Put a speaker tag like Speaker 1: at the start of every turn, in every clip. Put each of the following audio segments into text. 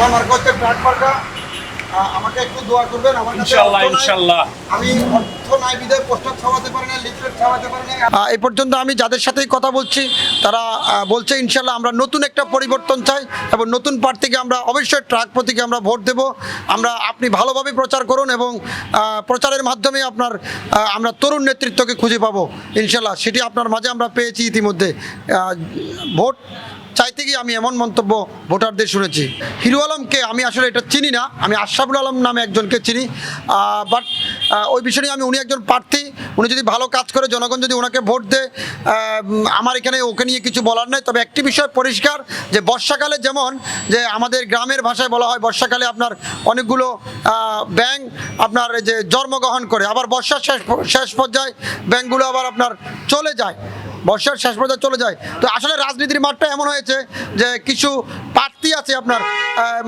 Speaker 1: আমার মার্কা হচ্ছে ট্রাক মার্কা আহ, আমাকে একটু দোয়া করবেন আমার নাই।
Speaker 2: ইনশাল্লাহ।
Speaker 1: আমি অর্থ নাই বিদায় পোস্টার ছাপাতে পারি না লিফলেট ছাপাতে পারি না এই পর্যন্ত আমি যাদের সাথেই কথা বলছি তারা বলছে ইনশাল্লাহ আমরা নতুন একটা পরিবর্তন চাই এবং নতুন প্রার্থীকে আমরা অবশ্যই ট্রাক প্রতীকে আমরা ভোট দেব। আমরা আপনি ভালোভাবে প্রচার করুন এবং প্রচারের মাধ্যমে আপনার আমরা তরুণ নেতৃত্বকে খুঁজে পাবো। ইনশাল্লাহ সেটি আপনার মাঝে আমরা পেয়েছি ইতিমধ্যে। ভোট চাইতে গিয়ে আমি এমন মন্তব্য ভোটারদের শুনেছি। হিরু আলমকে আমি আসলে এটা চিনি না আমি আশরাফুল আলম নামে একজনকে চিনি। বাট ওই বিষয়ে আমি উনি একজন প্রার্থী। উনি যদি ভালো কাজ করে, জনগণ যদি ওনাকে ভোট দেয় আমার এখানে ওকে নিয়ে কিছু বলার নেই। তবে একটি বিষয় পরিষ্কার, যে বর্ষাকালে যেমন, যে আমাদের গ্রামের ভাষায় বলা হয়, বর্ষাকালে আপনার অনেকগুলো ব্যাঙ আপনার যে জন্মগ্রহণ করে, আবার বর্ষার শেষ শেষ পর্যায়ে ব্যাংকগুলো আবার আপনার চলে যায়। বর্ষার শেষ পর্যায়ে চলে যায়। তো আসলে রাজনীতির মাঠটা এমন হয়েছে যে কিছু প্রার্থী আছে আপনার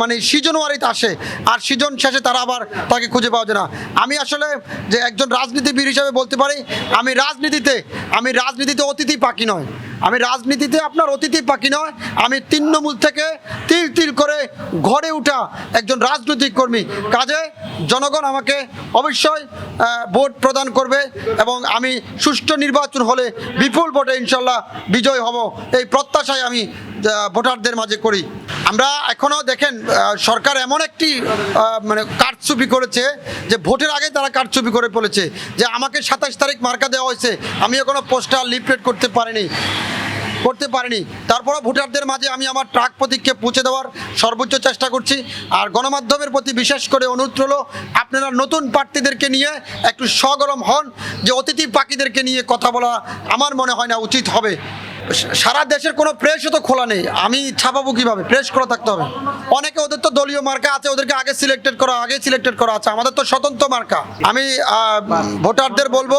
Speaker 1: মানে সিজনওয়ারিতে আসে, আর সিজন শেষে তারা আবার তাকে খুঁজে পাওয়া যায় না। আমি আসলে যে একজন রাজনীতিবিদ হিসাবে বলতে পারি, আমি রাজনীতিতে আমি রাজনীতিতে অতিথি পাখি নয়। আমি রাজনীতিতে আপনার অতিথি পাখি নয়, আমি তৃণমূল থেকে তিল তিল করে ঘরে উঠা একজন রাজনৈতিক কর্মী। কাজে জনগণ আমাকে অবশ্যই ভোট প্রদান করবে এবং আমি সুষ্ঠু নির্বাচন হলে বিপুল ভোটে ইনশাল্লাহ বিজয় হব। এই প্রত্যাশায় আমি ভোটারদের মাঝে করি। আমরা এখনও দেখেন সরকার এমন একটি মানে কারচুপি করেছে যে ভোটের আগে তারা কারচুপি করে ফেলেছে। যে আমাকে সাতাশ তারিখ মার্কা দেওয়া হয়েছে, আমি এখনও পোস্টার লিফলেট করতে পারিনি। করতে পারিনি। তারপরও ভোটারদের মাঝে আমি আমার ট্রাক প্রতীককে পৌঁছে দেওয়ার সর্বোচ্চ চেষ্টা করছি। আর গণমাধ্যমের প্রতি বিশেষ করে অনুরোধ হলো আপনারা নতুন প্রার্থীদেরকে নিয়ে একটু সগরম হন, যে অতিথি পাখিদেরকে নিয়ে কথা বলা আমার মনে হয় না উচিত হবে। সারা দেশের কোনো প্রেসও তো খোলা নেই। আমি ছাপাবো কীভাবে? প্রেস খোলা থাকতে হবে। অনেকে ওদের তো দলীয় মার্কা আছে, ওদেরকে আগে সিলেক্টেড করা আগে সিলেক্টেড করা আছে। আমাদের তো স্বতন্ত্র মার্কা। আমি ভোটারদের বলব,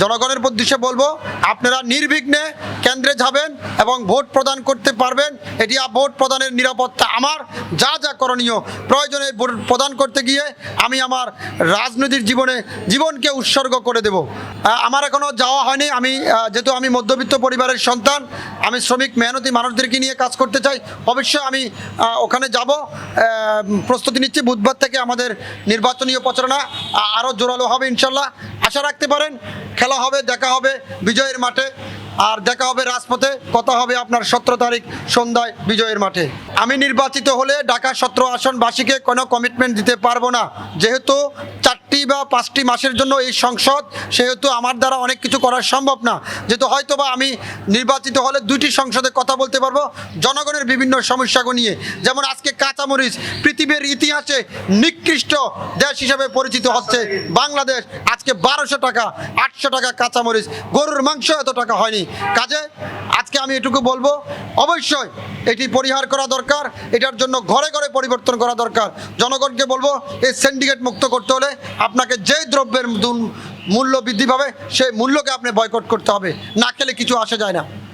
Speaker 1: জনগণের উদ্দেশ্যে বলব, আপনারা নির্বিঘ্নে কেন্দ্রে যাবেন এবং ভোট প্রদান করতে পারবেন। এটি ভোট প্রদানের নিরাপত্তা আমার। যা যা করণীয় প্রয়োজনে ভোট প্রদান করতে গিয়ে আমি আমার রাজনৈতিক জীবনে, জীবনকে উৎসর্গ করে দেব। আমার এখনও যাওয়া হয়নি। আমি যেহেতু আমি মধ্যবিত্ত পরিবারের সন্তান আমি শ্রমিক মেহনতি মানুষদেরকে নিয়ে কাজ করতে চাই। অবশ্যই আমি ওখানে যাব প্রস্তুতি নিচ্ছি। বুধবার থেকে আমাদের নির্বাচনীয় প্রচারণা আরও জোরালো হবে ইনশাল্লাহ। আশা রাখতে পারেন, খেলা হবে, দেখা হবে বিজয়ের মাঠে। আর দেখা হবে রাজপথে, কথা হবে আপনার সতেরো তারিখ সন্ধ্যায় বিজয়ের মাঠে। আমি নির্বাচিত হলে ঢাকা সতেরো আসনবাসীকে কোনো কমিটমেন্ট দিতে পারব না। যেহেতু চারটি বা পাঁচটি মাসের জন্য এই সংসদ, সেহেতু আমার দ্বারা অনেক কিছু করা সম্ভব না। যেহেতু হয়তো বা আমি নির্বাচিত হলে দুইটি সংসদে কথা বলতে পারব, জনগণের বিভিন্ন সমস্যাগুলো নিয়ে। যেমন আজকে কাঁচামরিচ, পৃথিবীর ইতিহাসে নিকৃষ্ট দেশ হিসেবে পরিচিত হচ্ছে বাংলাদেশ। আজকে বারোশো টাকা, আটশো টাকা কাঁচামরিচ, গরুর মাংস এত টাকা হয়নি। কাজে আজকে আমি এটুকু বলব, অবশ্যই এটি পরিহার করা দরকার, এটার জন্য ঘরে ঘরে পরিবর্তন করা দরকার। জনগণকে বলব, এই সিন্ডিকেট মুক্ত করতে হলে আপনাকে যেই দ্রব্যের মূল্য বৃদ্ধি পাবে, সেই মূল্যকে আপনি বয়কট করতে হবে। না খেলে কিছু আসা যায় না।